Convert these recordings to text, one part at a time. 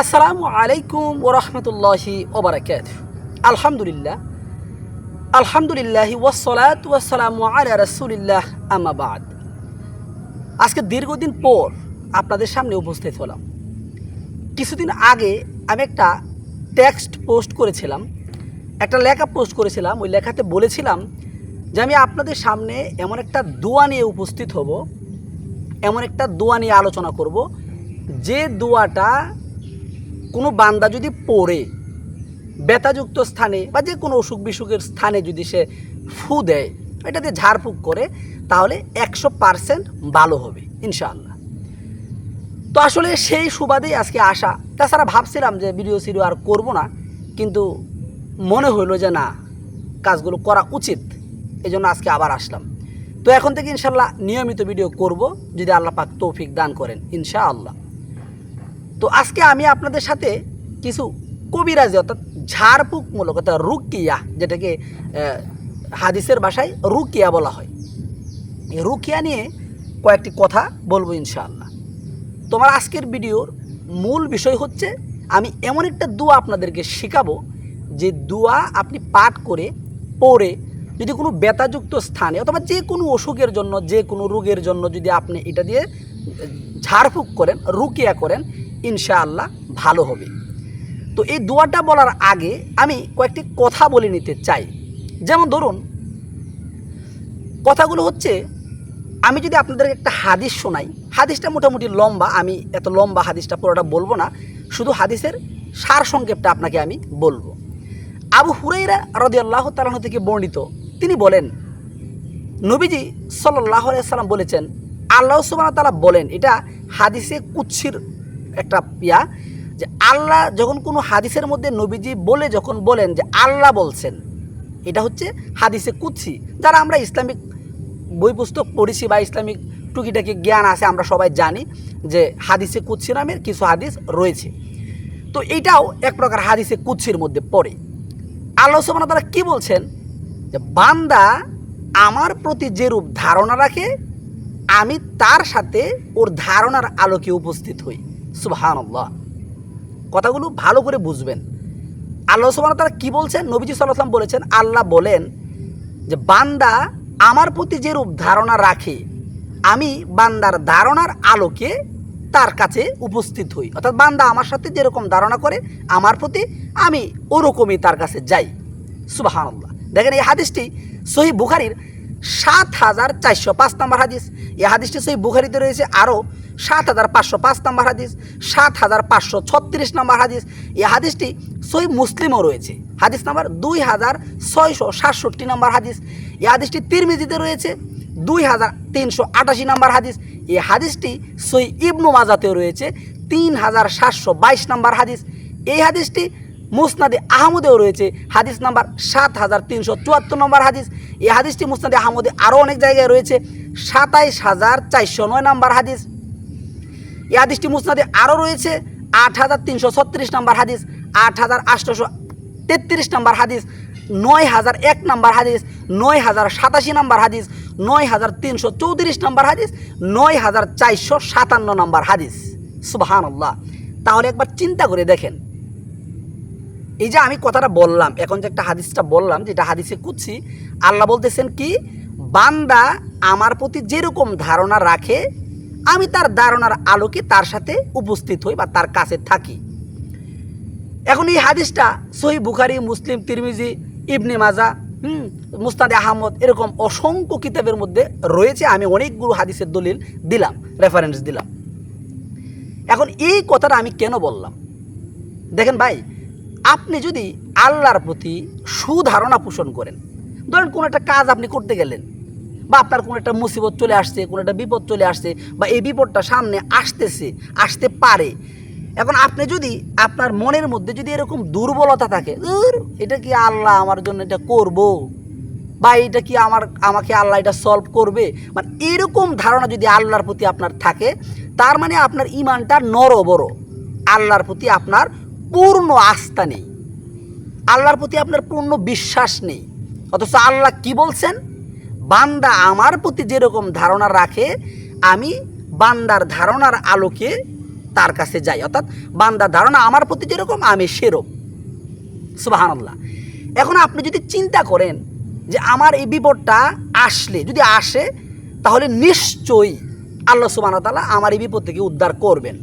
আসসালামু আলাইকুম ও ওরহমতুল্লাহি ওবরাকাত আলহামদুলিল্লাহ। আলহামদুলিল্লাহ ওয়াসলাত ওয়াসালামু আলা রাসূলিল্লাহ, আম্মা বাদ। আজকে দীর্ঘদিন পর আপনাদের সামনে উপস্থিত হলাম। কিছুদিন আগে আমি একটা টেক্সট পোস্ট করেছিলাম, একটা লেখা পোস্ট করেছিলাম, ওই লেখাতে বলেছিলাম যে আমি আপনাদের সামনে এমন একটা দোয়া নিয়ে উপস্থিত হব, এমন একটা দোয়া নিয়ে আলোচনা করব, যে দোয়াটা কোনো বান্দা যদি পড়ে, ব্যথাযুক্ত স্থানে বা যে কোনো অসুখ বিসুখের স্থানে যদি সে ফু দেয় এটাতে ঝাড়ফুঁক করে, তাহলে একশো পারসেন্ট ভালো হবে, ইনশাআল্লাহ। তো আসলে সেই সুবাদেই আজকে আসা। তাছাড়া ভাবছিলাম যে ভিডিও সিডিও আর করব না, কিন্তু মনে হইল যে না, কাজগুলো করা উচিত এই জন্য আজকে আবার আসলাম। তো এখন থেকে ইনশাল্লাহ নিয়মিত ভিডিও করব, যদি আল্লাহ পাক তৌফিক দান করেন, ইনশাআল্লাহ। তো আজকে আমি আপনাদের সাথে কিছু কবিরাজি অর্থাৎ ঝাড়ফুঁকমূলক অর্থাৎ রুকিয়া, যেটাকে হাদিসের ভাষায় রুকিয়া বলা হয়। এই রুকিয়া নিয়ে কয়েকটি কথা বলব ইনশাআল্লাহ। তোমার আজকের ভিডিওর মূল বিষয় হচ্ছে, আমি এমন একটা দোয়া আপনাদেরকে শেখাবো, যে দোয়া আপনি পাঠ করে, পড়ে যদি কোনো ব্যথাযুক্ত স্থানে অথবা যে কোনো অসুখের জন্য, যে কোনো রোগের জন্য যদি আপনি এটা দিয়ে ঝাড়ফুঁক করেন, রুকিয়া করেন ইনশাআল্লাহ ভালো হবে। তো এই দোয়াটা বলার আগে আমি কয়েকটি কথা বলে নিতে চাই। যেমন ধরুন, কথাগুলো হচ্ছে, আমি যদি আপনাদের একটা হাদিস শোনাই, হাদিসটা মোটামুটি লম্বা, আমি এত লম্বা হাদিসটা পুরোটা বলব না, শুধু হাদিসের সার সংক্ষেপটা আপনাকে আমি বলব। আবু হুরাইরা রদি আল্লাহ তালাহ থেকে বর্ণিত, তিনি বলেন, নবীজি সাল্লাহ সাল্লাম বলেছেন, আল্লাহ সুবাহ তালা বলেন, এটা হাদিসে কুচ্ছির একটা পিয়া যে আল্লাহ যখন কোনো হাদিসের মধ্যে নবীজি বলে যখন বলেন যে আল্লাহ বলছেন, এটা হচ্ছে হাদিসে কুচ্ছি যারা আমরা ইসলামিক বই পুস্তক পড়েছি বা ইসলামিক টুকিটাকি জ্ঞান আছে, আমরা সবাই জানি যে হাদিসে কুচ্ছি নামের কিছু হাদিস রয়েছে। তো এইটাও এক প্রকার হাদিসে কুচ্ছির মধ্যে পড়ে। আল্লাহ ওয়া তাআলা কি বলছেন? যে বান্দা আমার প্রতি যেরূপ ধারণা রাখে, আমি তার সাথে ওর ধারণার আলোকে উপস্থিত হই। সুবহানাল্লাহ। কথাগুলো ভালো করে বুঝবেন। আল্লাহ সুবহানাহু তারা কি বলছেন? নবীজি ওয়াসাল্লাম বলেছেন, আল্লাহ বলেন যে, বান্দা আমার প্রতি যেরূপ ধারণা রাখে, আমি বান্দার ধারণার আলোকে তার কাছে উপস্থিত হই। অর্থাৎ বান্দা আমার সাথে যেরকম ধারণা করে, আমার প্রতি আমি ওরকমই তার কাছে যাই। সুবাহান্লাহ দেখেন এই হাদিসটি সহি বুখারির সাত হাজার চারশো পাঁচ নম্বর হাদিস। এই হাদিসটি সহি বুখারিতে রয়েছে আরও সাত হাজার পাঁচশো পাঁচ নম্বর হাদিস, সাত হাজার পাঁচশো ছত্রিশ নম্বর হাদিস। এই হাদিসটি সহি মুসলিমও রয়েছে। হাদিস নাম্বার দুই হাজার ছয়শো সাতষট্টি নম্বর হাদিস। এই হাদিসটি তিরমিজিতে রয়েছে। দুই হাজার তিনশো আটাশি নম্বর হাদিস। এই হাদিসটি সই ইবনু মাজাতেও রয়েছে। তিন হাজার সাতশো বাইশ নম্বর হাদিস। এই হাদিসটি মুসনাদে আহমদেও রয়েছে। হাদিস নাম্বার সাত হাজার তিনশো চুয়াত্তর নম্বর হাদিস। এই হাদিসটি মুসনাদে আহমদে আরও অনেক জায়গায় রয়েছে। সাতাইশ হাজার চারশো নয় নম্বর হাদিস। এই হাদিসটি মুসনাদে আরও রয়েছে আট হাজার তিনশো ছত্রিশ নম্বর হাদিস, আট হাজার আটশোশো তেত্রিশ নম্বর হাদিস, নয় হাজার এক নম্বর হাদিস, নয় হাজার সাতাশি নম্বর হাদিস, নয় হাজার তিনশো চৌত্রিশ নম্বর হাদিস, নয় হাজার চারশো সাতান্ন নম্বর হাদিস। সুবাহান আল্লাহ তাহলে একবার চিন্তা করে দেখেন। এই যে আমি কথাটা বললাম, এখন যে একটা হাদিসটা বললাম, যেটা হাদিসে কুচ্ছি আল্লাহ বলতেছেন কি, বান্দা আমার প্রতি যেরকম ধারণা রাখে আমি তার ধারণার আলোকে তার সাথে উপস্থিত হই বা তার কাছে থাকি। এখন এই হাদিসটা সহি বুখারি, মুসলিম, তিরমিজি, ইবনে মাজা, হুম, মুস্তাদে আহমদ এরকম অসংখ্য কিতাবের মধ্যে রয়েছে। আমি অনেকগুলো হাদিসের দলিল দিলাম রেফারেন্স দিলাম। এখন এই কথাটা আমি কেন বললাম? দেখেন ভাই, আপনি যদি আল্লাহর প্রতি সুধারণা পোষণ করেন, ধরেন কোনো একটা কাজ আপনি করতে গেলেন বা আপনার কোনো একটা মুসিবত চলে আসছে কোনো একটা বিপদ চলে আসছে বা এই বিপদটা সামনে আসতেছে আসতে পারে। এখন আপনি যদি আপনার মনের মধ্যে যদি এরকম দুর্বলতা থাকে "ধুর, এটা কি আল্লাহ আমার জন্য এটা করব? বা এটা কি আমার আমাকে আল্লাহ এটা সলভ করবে? মানে এরকম ধারণা যদি আল্লাহর প্রতি আপনার থাকে তার মানে আপনার ইমানটা নর বড় আল্লাহর প্রতি আপনার পূর্ণ আস্থা নেই। আল্লাহর প্রতি আপনার পূর্ণ বিশ্বাস নেই। অথচ আল্লাহ কি বলছেন? বান্দা আমার প্রতি যেরকম ধারণা রাখে, আমি বান্দার ধারণার আলোকে তার কাছে যাই। অর্থাৎ বান্দার ধারণা আমার প্রতি যেরকম, আমি সেরকম। সুবাহান্লাহ এখন আপনি যদি চিন্তা করেন যে আমার এই বিপদটা আসলে, যদি আসে, তাহলে নিশ্চয়ই আল্লাহ সুবাহ তালা আমার এই বিপদ থেকে উদ্ধার করবেন।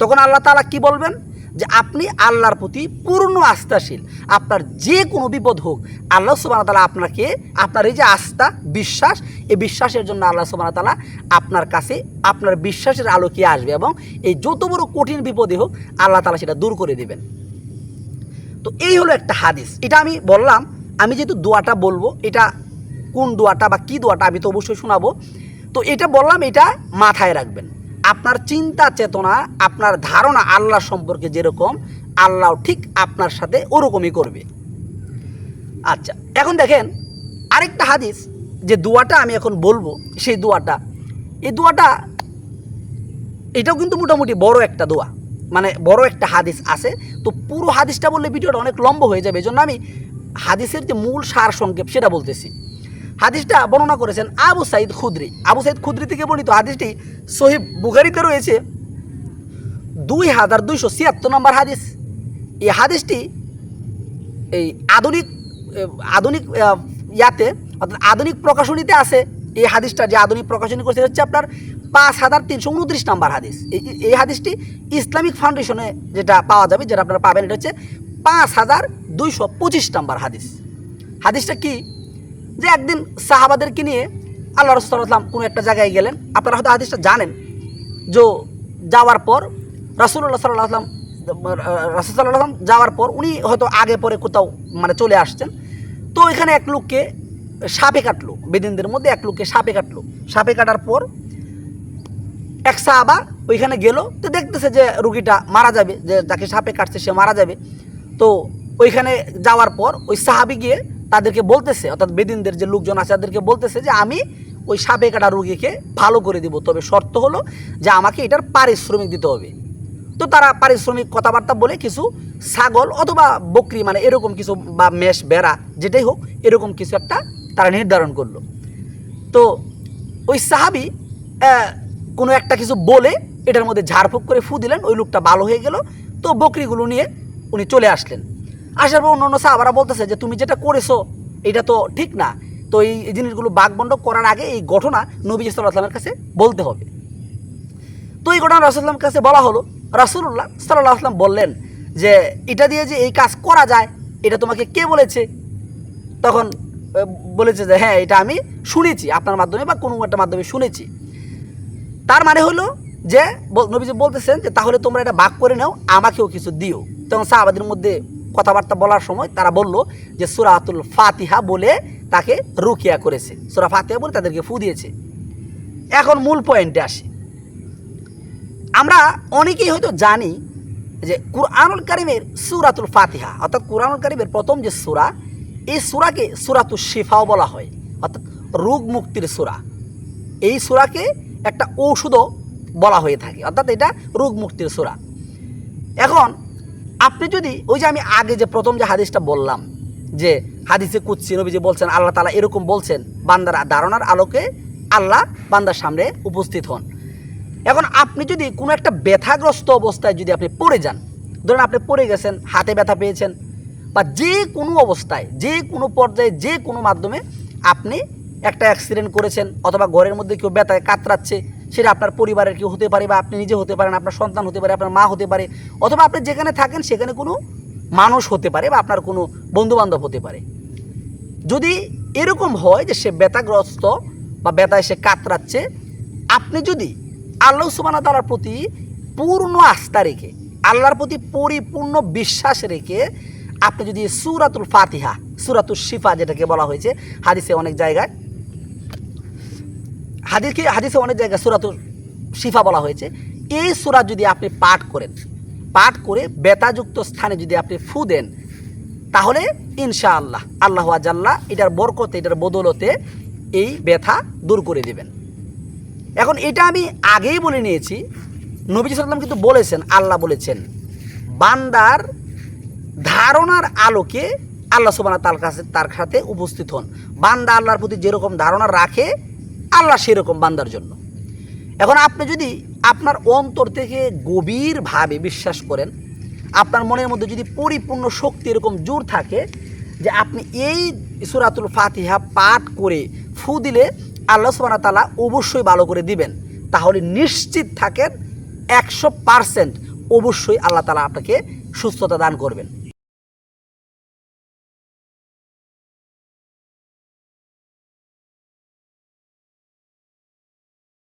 তখন আল্লাহ তালা কি বলবেন? যে আপনি আল্লাহর প্রতি পূর্ণ আস্থাশীল। আপনার যে কোনো বিপদ হোক, আল্লাহ সুবাহ তালা আপনাকে, আপনার এই যে আস্থা, বিশ্বাস, এই বিশ্বাসের জন্য আল্লাহ সুবাহ তালা আপনার কাছে, আপনার বিশ্বাসের আলোকে আসবে এবং এই যত বড় কঠিন বিপদে হোক, আল্লাহ তালা সেটা দূর করে দেবেন। তো এই হলো একটা হাদিস। এটা আমি বললাম, আমি যেহেতু দোয়াটা বলব, এটা কোন দোয়াটা বা কী দোয়াটা আমি তো অবশ্যই শোনাবো। তো এটা বললাম, এটা মাথায় রাখবেন। আপনার চিন্তা চেতনা, আপনার ধারণা আল্লাহ সম্পর্কে যেরকম, আল্লাহ ঠিক আপনার সাথে ওরকমই করবে। আচ্ছা এখন দেখেন আরেকটা হাদিস, যে দোয়াটা আমি এখন বলব, সেই দোয়াটা। এই দোয়াটা, এটাও কিন্তু মোটামুটি বড় একটা দোয়া মানে বড় একটা হাদিস আছে। তো পুরো হাদিসটা বললে ভিডিওটা অনেক লম্ব হয়ে যাবে জন্য আমি হাদিসের যে মূল সার সংক্ষেপ সেটা বলতেছি। হাদিসটা বর্ণনা করেছেন আবু সাইদ খুদ্রি। আবু সাইদ খুদ্রি থেকে বর্ণিত হাদিসটি সহিব বুখারিতে রয়েছে। দুই হাজার দুইশো ছিয়াত্তর নম্বর হাদিস। এই হাদিসটি এই আধুনিক আধুনিক ইয়াতে, অর্থাৎ আধুনিক প্রকাশনীতে আছে। এই হাদিসটা যে আধুনিক প্রকাশনী করছে হচ্ছে আপনার পাঁচ হাজার তিনশো উনত্রিশ নাম্বার হাদিস। এই হাদিসটি ইসলামিক ফাউন্ডেশনে যেটা পাওয়া যাবে, যেটা আপনারা পাবেন, এটা হচ্ছে পাঁচ হাজার দুইশো পঁচিশ নাম্বার হাদিস। হাদিসটা কি? যে একদিন সাহাবাদেরকে নিয়ে আল্লাহ রসুলাম কোনো একটা জায়গায় গেলেন, আপনারা হয়তো হাদিসটা জানেন যে যাওয়ার পর রাসুল্লাহ সাল্লাহ আসলাম রাসুল্লাহ যাওয়ার পর উনি হয়তো আগে পরে কোথাও মানে চলে আসছেন। তো এখানে এক লোককে সাপে কাটলো, বেদিনদের মধ্যে এক লোককে সাপে কাটলো। সাপে কাটার পর এক সাহাবা ওইখানে গেল, তো দেখতেছে যে রুগীটা মারা যাবে, যে যাকে সাপে কাটছে সে মারা যাবে। তো ওইখানে যাওয়ার পর ওই সাহাবি গিয়ে তাদেরকে বলতেছে, অর্থাৎ বেদিনদের যে লোকজন আছে তাদেরকে বলতেছে যে আমি ওই সাপে কাটা রুগীকে ভালো করে দিব। তবে শর্ত হলো যে আমাকে এটার পারিশ্রমিক দিতে হবে। তো তারা পারিশ্রমিক কথাবার্তা বলে কিছু ছাগল অথবা বকরি মানে এরকম কিছু বা মেষ বেড়া যেটাই হোক, এরকম কিছু একটা তারা নির্ধারণ করল। তো ওই সাহাবি কোনো একটা কিছু বলে এটার মধ্যে ঝাড়ফুঁক করে ফু দিলেন, ওই লোকটা ভালো হয়ে গেল। তো বকরিগুলো নিয়ে উনি চলে আসলেন। আসার পর অন্য অন্য সাহাবারা বলতেছে যে, তুমি যেটা করেছ, এটা তো ঠিক না। তো এই জিনিসগুলো বাঘবণ্ড করার আগে এই ঘটনা নবী সাল্লামের কাছে বলতে হবে। তো এই ঘটনা রাসুল্লাম কাছে বলা হলো রাসুল্লাহ সাল্লাহ আসলাম বললেন যে, এটা দিয়ে যে এই কাজ করা যায়, এটা তোমাকে কে বলেছে? তখন বলেছে যে হ্যাঁ এটা আমি শুনেছি, আপনার মাধ্যমে বা কোনো একটা মাধ্যমে শুনেছি। তার মানে হলো যে নবীজি বলতেছেন যে, তাহলে তোমরা এটা ভাগ করে নাও, আমাকেও কিছু দিও। তখন সাহাবাদের মধ্যে কথাবার্তা বলার সময় তারা বলল যে সুরাতুল ফাতিহা বলে তাকে রুকিয়া করেছে। সুরা ফাতিহা বলে তাদেরকে ফু দিয়েছে। এখন মূল পয়েন্টে আসি। আমরা অনেকেই হয়তো জানি যে কুরআনুল কারিমের সুরাতুল ফাতিহা, অর্থাৎ কুরআনুল কারিমের প্রথম যে সুরা, এই সূরাকে সুরাতুল শিফাও বলা হয়, অর্থাৎ রোগ মুক্তির সুরা। এই সূরাকে একটা ঔষধও বলা হয়ে থাকে, অর্থাৎ এটা রোগ মুক্তির সুরা। এখন আপনি যদি ওই যে আমি আগে যে প্রথম যে হাদিসটা বললাম, যে হাদিসে কুচ্ছি নবীজি বলছেন, আল্লাহ তালা এরকম বলছেন, বান্দার ধারণার আলোকে আল্লাহ বান্দার সামনে উপস্থিত হন। এখন আপনি যদি কোনো একটা ব্যথাগ্রস্ত অবস্থায় যদি আপনি পড়ে যান, ধরুন আপনি পড়ে গেছেন, হাতে ব্যথা পেয়েছেন, বা যে কোনো অবস্থায়, যে কোনো পর্যায়ে, যে কোনো মাধ্যমে আপনি একটা অ্যাক্সিডেন্ট করেছেন, অথবা ঘরের মধ্যে কেউ ব্যথায় কাতরাচ্ছে সেটা আপনার পরিবারের কেউ হতে পারে বা আপনি নিজে হতে পারেন, আপনার সন্তান হতে পারে, আপনার মা হতে পারে, অথবা আপনি যেখানে থাকেন সেখানে কোনো মানুষ হতে পারে বা আপনার কোনো বন্ধুবান্ধব হতে পারে। যদি এরকম হয় যে সে ব্যথাগ্রস্ত বা ব্যথায় সে কাতরাচ্ছে, আপনি যদি আল্লাহ সুবানা তালার প্রতি পূর্ণ আস্থা রেখে, আল্লাহর প্রতি পরিপূর্ণ বিশ্বাস রেখে আপনি যদি সুরাতুল ফাতিহা সুরাতুল শিফা যেটাকে বলা হয়েছে, হাদিসে অনেক জায়গায় হাদিসকে, হাদিসে অনেক জায়গায় সুরাতুল শিফা বলা হয়েছে। এই সুরা যদি আপনি পাঠ করেন, পাঠ করে ব্যথাযুক্ত স্থানে যদি আপনি ফু দেন, তাহলে ইনশাআল্লাহ, আল্লাহ আজাল্লাহ এটার বরকতে, এটার বদলতে এই ব্যথা দূর করে দেবেন। এখন এটা আমি আগেই বলে নিয়েছি নবী সাল্লাম কিন্তু বলেছেন, আল্লাহ বলেছেন, বান্দার ধারণার আলোকে আল্লাহ সুবানা তার কাছে, তার সাথে উপস্থিত হন। বান্দা আল্লাহর প্রতি যেরকম ধারণা রাখে আল্লাহ সেরকম বান্দার জন্য। এখন আপনি যদি আপনার অন্তর থেকে গভীরভাবে বিশ্বাস করেন, আপনার মনের মধ্যে যদি পরিপূর্ণ শক্তি এরকম জোর থাকে যে আপনি এই সুরাতুল ফাতিহা পাঠ করে ফু দিলে আল্লাহ সুবাহ তালা অবশ্যই ভালো করে দিবেন। তাহলে নিশ্চিত থাকেন একশো পারসেন্ট অবশ্যই আল্লাহ তালা আপনাকে সুস্থতা দান করবেন।